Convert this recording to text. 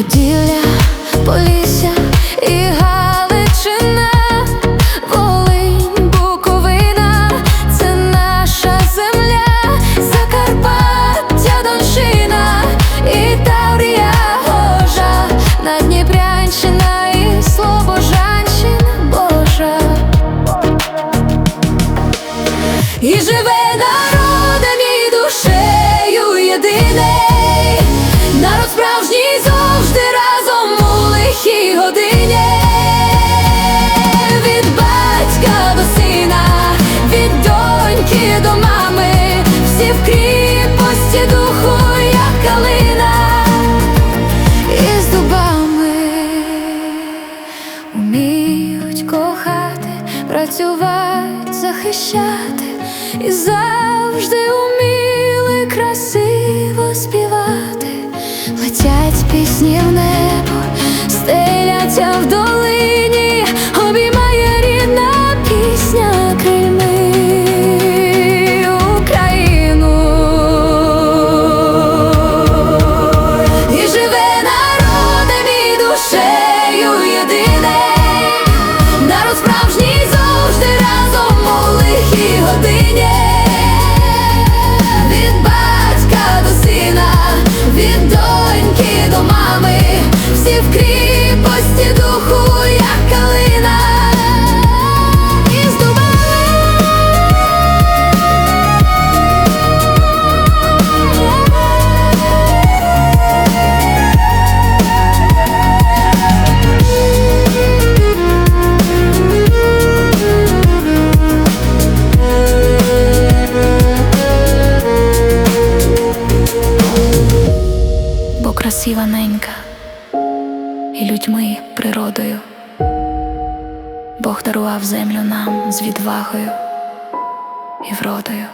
Поділля, полісся і Галичина, Волинь, Буковина, це наша земля, Закарпаття, Донщина і Таврія Гожа, Надніпрянщина і Слобожанщина Божа. І живе народом і душею єдине. працювати, захищати і завжди уміли красиво співати, летять пісні. в природою, Бог дарував землю нам з відвагою і вродою.